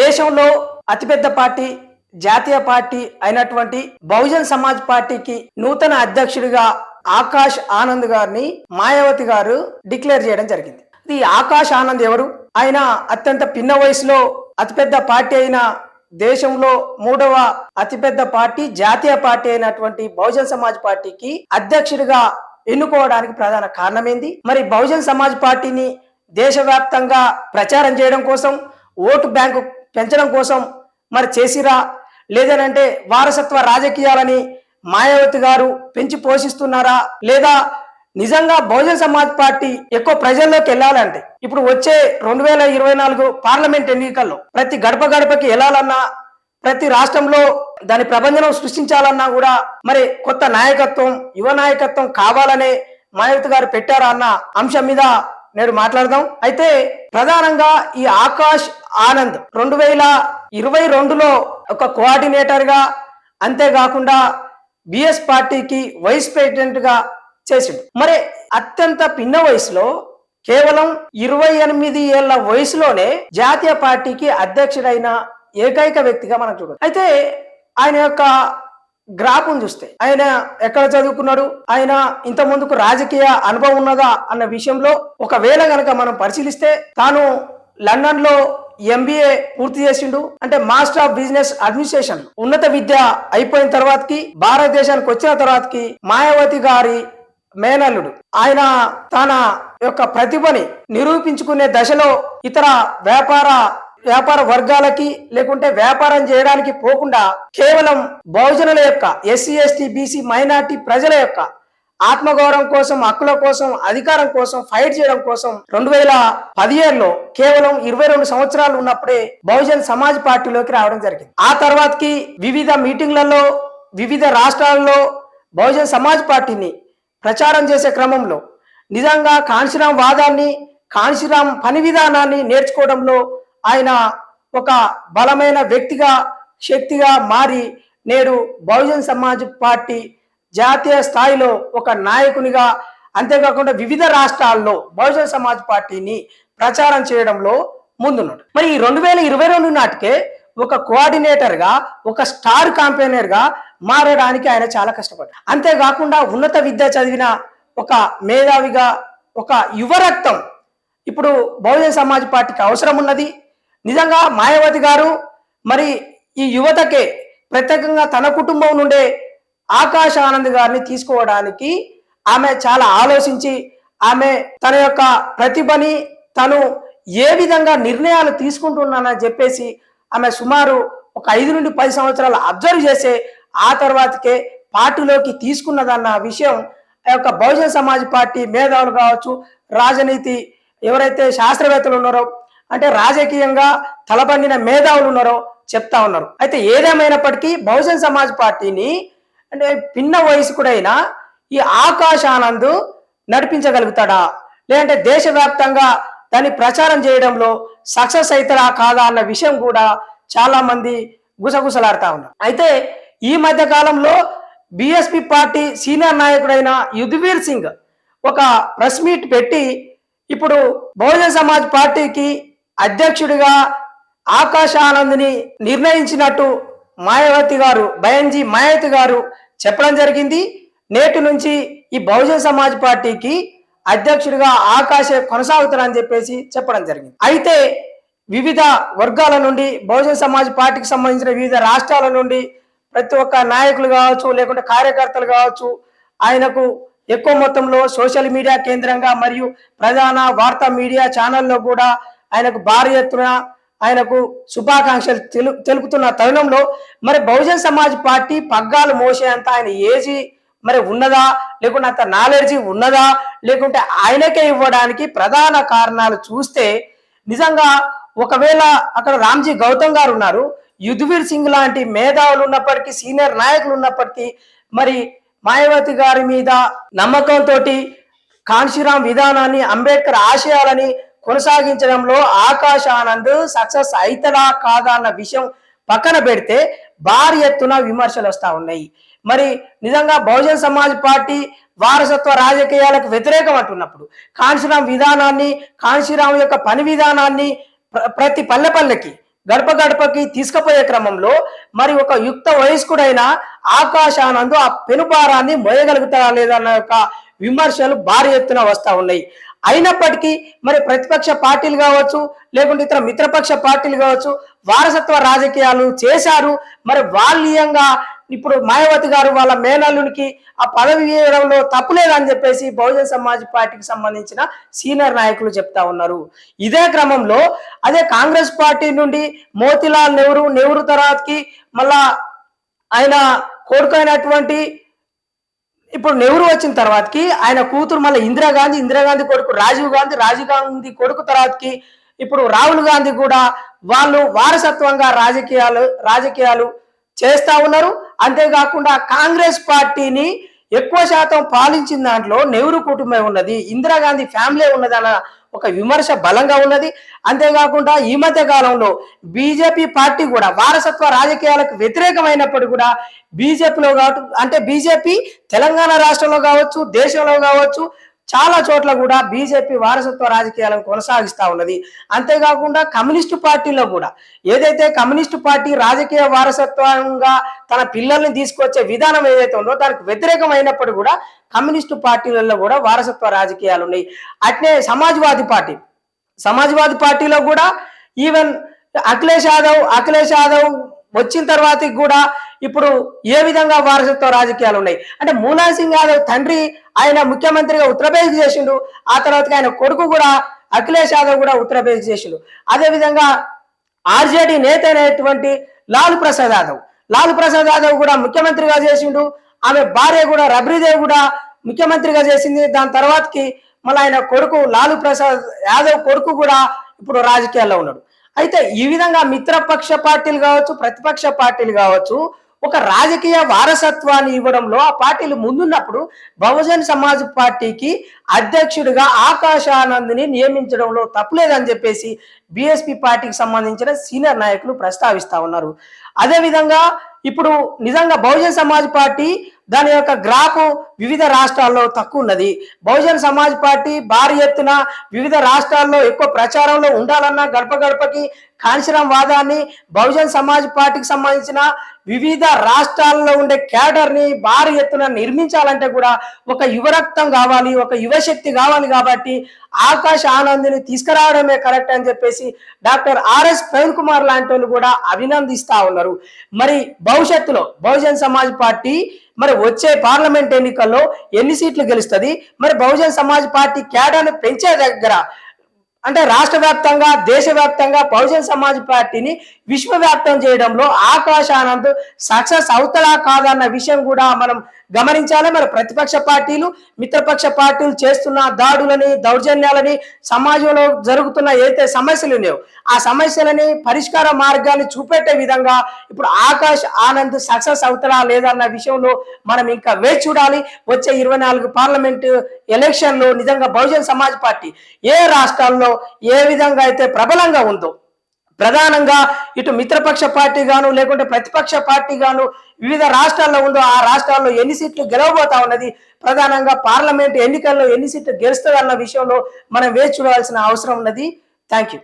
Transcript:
దేశంలో అతిపెద్ద పార్టీ జాతీయ పార్టీ అయినటువంటి బహుజన్ సమాజ్ పార్టీకి నూతన అధ్యక్షుడిగా ఆకాష్ ఆనంద్ గారిని మాయావతి గారు డిక్లేర్ చేయడం జరిగింది. ఈ ఆకాష్ ఆనంద్ ఎవరు? ఆయన అత్యంత పిన్న వయసులో అతిపెద్ద పార్టీ అయిన దేశంలో మూడవ అతిపెద్ద పార్టీ జాతీయ పార్టీ అయినటువంటి బహుజన్ సమాజ్ పార్టీకి అధ్యక్షుడిగా ఎన్నుకోవడానికి ప్రధాన కారణమేంది? మరి బహుజన్ సమాజ్ పార్టీని దేశవ్యాప్తంగా ప్రచారం చేయడం కోసం ఓటు బ్యాంకు పెంచడం కోసం మరి చేసిరా? లేదనంటే వారసత్వ రాజకీయాలని మాయావతి గారు పెంచి పోషిస్తున్నారా? లేదా నిజంగా బహుజన్ సమాజ్ పార్టీ ఎక్కువ ప్రజల్లోకి వెళ్ళాలంటే ఇప్పుడు వచ్చే రెండు వేల ఇరవై నాలుగు పార్లమెంట్ ఎన్నికల్లో ప్రతి గడప గడపకి వెళ్ళాలన్నా ప్రతి రాష్ట్రంలో దాని ప్రబంధనం సృష్టించాలన్నా కూడా మరి కొత్త నాయకత్వం యువ నాయకత్వం కావాలనే మాయావతి గారు పెట్టారా అన్న అంశం మీద నేడు మాట్లాడదాం. అయితే ప్రధానంగా ఈ ఆకాష్ ఆనంద్ రెండు వేల ఇరవై రెండులో ఒక కోఆర్డినేటర్గా అంతేకాకుండా బిఎస్ పార్టీకి వైస్ ప్రెసిడెంట్గా చేసిండు. మరి అత్యంత పిన్న వయసులో కేవలం ఇరవై ఎనిమిది ఏళ్ళ వయసులోనే జాతీయ పార్టీకి అధ్యక్షుడైన ఏకైక వ్యక్తిగా మనం చూడవచ్చు అయితే ఆయన యొక్క గ్రాఫ్ను చూస్తే ఆయన ఎక్కడ చదువుకున్నాడు ఆయన ఇంత ముందుకు రాజకీయ అనుభవం ఉన్నదా అన్న విషయంలో ఒకవేళ గనక మనం పరిశీలిస్తే తాను లండన్లో ఎంబీఏ పూర్తి చేసిండు. అంటే మాస్టర్ ఆఫ్ బిజినెస్ అడ్మినిస్ట్రేషన్ ఉన్నత విద్య అయిపోయిన తర్వాతకి భారతదేశానికి వచ్చిన తర్వాతకి మాయావతి గారి మేనల్లుడు. ఆయన తన యొక్క ప్రతిభని నిరూపించుకునే దశలో ఇతర వ్యాపార వ్యాపార వర్గాలకి లేకుంటే వ్యాపారం చేయడానికి పోకుండా కేవలం బహుజనుల యొక్క ఎస్సీ ఎస్టీ బీసీ మైనార్టీ ప్రజల యొక్క ఆత్మగౌరవం కోసం హక్కుల కోసం అధికారం కోసం ఫైట్ చేయడం కోసం రెండు వేల పదిహేడులో కేవలం ఇరవై రెండు సంవత్సరాలు ఉన్నప్పుడే బహుజన్ సమాజ్ పార్టీలోకి రావడం జరిగింది. ఆ తర్వాతకి వివిధ మీటింగ్లలో వివిధ రాష్ట్రాల్లో బహుజన్ సమాజ్ పార్టీని ప్రచారం చేసే క్రమంలో నిజంగా కాంశీరాం వాదాన్ని కాంశీరాం పని విధానాన్ని నేర్చుకోవడంలో ఆయన ఒక బలమైన వ్యక్తిగా శక్తిగా మారి నేడు బహుజన్ సమాజ్ పార్టీ జాతీయ స్థాయిలో ఒక నాయకునిగా అంతేకాకుండా వివిధ రాష్ట్రాల్లో బహుజన్ సమాజ్ పార్టీని ప్రచారం చేయడంలో ముందున్నాడు. మరి ఈ రెండు వేల ఇరవై రెండు నాటికే ఒక కోఆర్డినేటర్గా ఒక స్టార్ కాంపెనీర్గా గా మారడానికి ఆయన చాలా కష్టపడ్డారు అంతేకాకుండా ఉన్నత విద్య చదివిన ఒక మేధావిగా ఒక యువరక్తం ఇప్పుడు బహుజన సమాజ్ పార్టీకి అవసరం ఉన్నది. నిజంగా మాయావతి గారు మరి ఈ యువతకే ప్రత్యేకంగా తన కుటుంబం నుండే ఆకాశ ఆనంద్ గారిని తీసుకోవడానికి ఆమె చాలా ఆలోచించి ఆమె తన యొక్క ప్రతిభని తను ఏ విధంగా నిర్ణయాలు తీసుకుంటున్నానని చెప్పేసి ఆమె సుమారు ఒక ఐదు నుండి పది సంవత్సరాలు అబ్జర్వ్ చేసే ఆ తర్వాతకే పార్టీలోకి తీసుకున్నదన్న విషయం ఆ యొక్క బహుజన సమాజ్ పార్టీ మేధావులు కావచ్చు రాజనీతి ఎవరైతే శాస్త్రవేత్తలు ఉన్నారో అంటే రాజకీయంగా తలపండిన మేధావులు ఉన్నారో చెప్తా ఉన్నారు. అయితే ఏదేమైనప్పటికీ బహుజన సమాజ్ పార్టీని అంటే పిన్న వయసుకుడైన ఈ ఆకాశ ఆనంద్ నడిపించగలుగుతాడా? లేదంటే దేశవ్యాప్తంగా దాన్ని ప్రచారం చేయడంలో సక్సెస్ అవుతారా కాదా అన్న విషయం కూడా చాలా మంది గుసగుసలాడుతా ఉన్నారు. అయితే ఈ మధ్య కాలంలో బిఎస్పి పార్టీ సీనియర్ నాయకుడైన యుధవీర్ సింగ్ ఒక ప్రెస్ మీట్ పెట్టి ఇప్పుడు బహుజన సమాజ్ పార్టీకి అధ్యక్షుడిగా ఆకాశ ఆనంద్ని నిర్ణయించినట్టు మాయావతి గారు బయంజీ మాయావతి గారు చెప్పడం జరిగింది. నేటి నుంచి ఈ బహుజన సమాజ్ పార్టీకి అధ్యక్షుడిగా ఆకాశ కొనసాగుతారని చెప్పేసి చెప్పడం జరిగింది. అయితే వివిధ వర్గాల నుండి బహుజన సమాజ్ పార్టీకి సంబంధించిన వివిధ రాష్ట్రాల నుండి ప్రతి ఒక్క నాయకులు కావచ్చు లేకుంటే కార్యకర్తలు కావచ్చు ఆయనకు ఎక్కువ మొత్తంలో సోషల్ మీడియా కేంద్రంగా మరియు ప్రధాన వార్తా మీడియా ఛానల్లో కూడా ఆయనకు భారీ ఎత్తున ఆయనకు శుభాకాంక్షలు తెలు తెలుపుతున్న తరుణంలో మరి బహుజన్ సమాజ్ పార్టీ పగ్గాలు మోసేంత ఆయన ఏజీ మరి ఉన్నదా లేకుంటే అంత నాలెడ్జీ ఉన్నదా లేకుంటే ఆయనకే ఇవ్వడానికి ప్రధాన కారణాలు చూస్తే నిజంగా ఒకవేళ అక్కడ రామ్జీ గౌతమ్ గారు ఉన్నారు యుధవీర్ సింగ్ లాంటి మేధావులు ఉన్నప్పటికీ సీనియర్ నాయకులు ఉన్నప్పటికీ మరి మాయావతి గారి మీద నమ్మకంతో కాన్షీరాం విధానాన్ని అంబేద్కర్ ఆశయాలని కొనసాగించడంలో ఆకాశ ఆనంద్ సక్సెస్ అవుతాడా కాదా అన్న విషయం పక్కన పెడితే భారీ ఎత్తున విమర్శలు వస్తూ ఉన్నాయి. మరి నిజంగా బహుజన్ సమాజ్ పార్టీ వారసత్వ రాజకీయాలకు వ్యతిరేకం అంటున్నప్పుడు కాంశీరాం విధానాన్ని కాంశీరాం యొక్క పని విధానాన్ని ప్ర- ప్రతి పల్లె పల్లెకి గడప గడపకి తీసుకుపోయే క్రమంలో మరి ఒక యుక్త వయస్కుడైన ఆకాశానందు ఆ పెనుపారాన్ని మోయగలుగుతారా లేదా అన్న యొక్క విమర్శలు భారీ ఎత్తున వస్తూ ఉన్నాయి. అయినప్పటికీ మరి ప్రతిపక్ష పార్టీలు కావచ్చు లేకుంటే ఇతర మిత్రపక్ష పార్టీలు కావచ్చు వారసత్వ రాజకీయాలు చేశారు. మరి వాళ్ళీయంగా ఇప్పుడు మాయావతి గారు వాళ్ళ మేనల్లునికి ఆ పదవి ఇవ్వడంలో తప్పులేదని చెప్పేసి బహుజన్ సమాజ్ పార్టీకి సంబంధించిన సీనియర్ నాయకులు చెప్తా ఉన్నారు. ఇదే క్రమంలో అదే కాంగ్రెస్ పార్టీ నుండి మోతిలాల్ నెహ్రూ నెహ్రూ తర్వాతకి మళ్ళా ఆయన కొడుకైనటువంటి ఇప్పుడు నెహ్రూ వచ్చిన తర్వాతకి ఆయన కూతురు మళ్ళీ ఇందిరాగాంధీ ఇందిరాగాంధీ కొడుకు రాజీవ్ గాంధీ రాజీవ్ గాంధీ కొడుకు తర్వాతకి ఇప్పుడు రాహుల్ గాంధీ కూడా వాళ్ళు వారసత్వంగా రాజకీయాలు రాజకీయాలు చేస్తా ఉన్నారు. అంతేకాకుండా కాంగ్రెస్ పార్టీని ఎక్కువ శాతం పాలించిన దాంట్లో నెహ్రూ కుటుంబం ఉన్నది ఇందిరాగాంధీ ఫ్యామిలీ ఉన్నది అన్న ఒక విమర్శ బలంగా ఉన్నది. అంతేకాకుండా ఈ మధ్య కాలంలో బీజేపీ పార్టీ కూడా వారసత్వ రాజకీయాలకు వ్యతిరేకమైనప్పుడు కూడా బీజేపీలో కావచ్చు అంటే బీజేపీ తెలంగాణ రాష్ట్రంలో కావచ్చు దేశంలో కావచ్చు చాలా చోట్ల కూడా బీజేపీ వారసత్వ రాజకీయాలను కొనసాగిస్తూ ఉన్నది. అంతేకాకుండా కమ్యూనిస్టు పార్టీలో కూడా ఏదైతే కమ్యూనిస్టు పార్టీ రాజకీయ వారసత్వంగా తన పిల్లల్ని తీసుకొచ్చే విధానం ఏదైతే ఉందో దానికి వ్యతిరేకమైనప్పుడు కూడా కమ్యూనిస్టు పార్టీలలో కూడా వారసత్వ రాజకీయాలు ఉన్నాయి. అట్నే సమాజ్వాదీ పార్టీ. సమాజ్వాదీ పార్టీలో కూడా ఈవెన్ అఖిలేష్ యాదవ్ అఖిలేష్ యాదవ్ వచ్చిన తర్వాతకి కూడా ఇప్పుడు ఏ విధంగా వారసత్వ రాజకీయాలు ఉన్నాయి అంటే మూలాన్ సింగ్ యాదవ్ తండ్రి ఆయన ముఖ్యమంత్రిగా ఉత్తరప్రదేశ్ చేసిండు. ఆ తర్వాత ఆయన కొడుకు కూడా అఖిలేష్ యాదవ్ కూడా ఉత్తరప్రదేశ్ చేసిండు. అదేవిధంగా ఆర్జేడీ నేత అయినటువంటి లాల్ ప్రసాద్ యాదవ్. లాల్ ప్రసాద్ యాదవ్ కూడా ముఖ్యమంత్రిగా చేసిండు. ఆమె భార్య కూడా రబ్రీదేవ్ కూడా ముఖ్యమంత్రిగా చేసింది. దాని తర్వాతకి మళ్ళీ ఆయన కొడుకు లాలు ప్రసాద్ యాదవ్ కొడుకు కూడా ఇప్పుడు రాజకీయాల్లో ఉన్నాడు. అయితే ఈ విధంగా మిత్రపక్ష పార్టీలు కావచ్చు ప్రతిపక్ష పార్టీలు కావచ్చు ఒక రాజకీయ వారసత్వాన్ని ఇవ్వడంలో ఆ పార్టీలు ముందున్నప్పుడు బహుజన్ సమాజ్ పార్టీకి అధ్యక్షుడిగా ఆకాశానంద్ని నియమించడంలో తప్పులేదని చెప్పేసి బీఎస్పీ పార్టీకి సంబంధించిన సీనియర్ నాయకులు ప్రస్తావిస్తా ఉన్నారు. అదేవిధంగా ఇప్పుడు నిజంగా బహుజన్ సమాజ్ పార్టీ దాని యొక్క గ్రాఫ్ వివిధ రాష్ట్రాల్లో తక్కువ ఉన్నది. బహుజన్ సమాజ్ పార్టీ భారీ ఎత్తున వివిధ రాష్ట్రాల్లో ఎక్కువ ప్రచారంలో ఉండాలన్న గడప గడపకి కాంశీరాం వాదాన్ని బహుజన్ సమాజ్ పార్టీకి సంబంధించిన వివిధ రాష్ట్రాల్లో ఉండే క్యాడర్ని భారీ ఎత్తున నిర్మించాలంటే కూడా ఒక యువరక్తం కావాలి ఒక యువశక్తి కావాలి కాబట్టి ఆకాశ ఆనంద్ని తీసుకురావడమే కరెక్ట్ అని చెప్పేసి డాక్టర్ ఆర్ఎస్ ప్రవీణ్ కుమార్ లాంటి వాళ్ళు కూడా అభినందిస్తా ఉన్నారు. మరి భవిష్యత్తులో బహుజన్ సమాజ్ పార్టీ మరి వచ్చే పార్లమెంట్ ఎన్నికల్లో ఎన్ని సీట్లు గెలుస్తుంది? మరి బహుజన్ సమాజ్ పార్టీ క్యాడర్ని పెంచే దగ్గర అంటే రాష్ట్ర వ్యాప్తంగా దేశవ్యాప్తంగా బహుజన్ సమాజ్ పార్టీని విశ్వవ్యాప్తం చేయడంలో ఆకాశానంద్ సక్సెస్ అవుతలా కాదన్న విషయం కూడా మనం గమనించాలి? మరి ప్రతిపక్ష పార్టీలు మిత్రపక్ష పార్టీలు చేస్తున్న దాడులని దౌర్జన్యాలని సమాజంలో జరుగుతున్న ఏదైతే సమస్యలు ఉన్నాయో ఆ సమస్యలని పరిష్కార మార్గాన్ని చూపెట్టే విధంగా ఇప్పుడు ఆకాష్ ఆనంద్ సక్సెస్ అవుతారా లేదన్న విషయంలో మనం ఇంకా వేచి చూడాలి. వచ్చే ఇరవై నాలుగు పార్లమెంటు ఎలక్షన్లో నిజంగా బహుజన్ సమాజ్ పార్టీ ఏ రాష్ట్రాల్లో ఏ విధంగా అయితే ప్రబలంగా ఉందో ప్రధానంగా ఇటు మిత్రపక్ష పార్టీ గాను లేకుంటే ప్రతిపక్ష పార్టీ గాను వివిధ రాష్ట్రాల్లో ఉందో ఆ రాష్ట్రాల్లో ఎన్ని సీట్లు గెలవబోతా ఉన్నది ప్రధానంగా పార్లమెంట్ ఎన్నికల్లో ఎన్ని సీట్లు గెలుస్తుంది అన్న విషయంలో మనం వేచి చూడాల్సిన అవసరం ఉన్నది. Thank you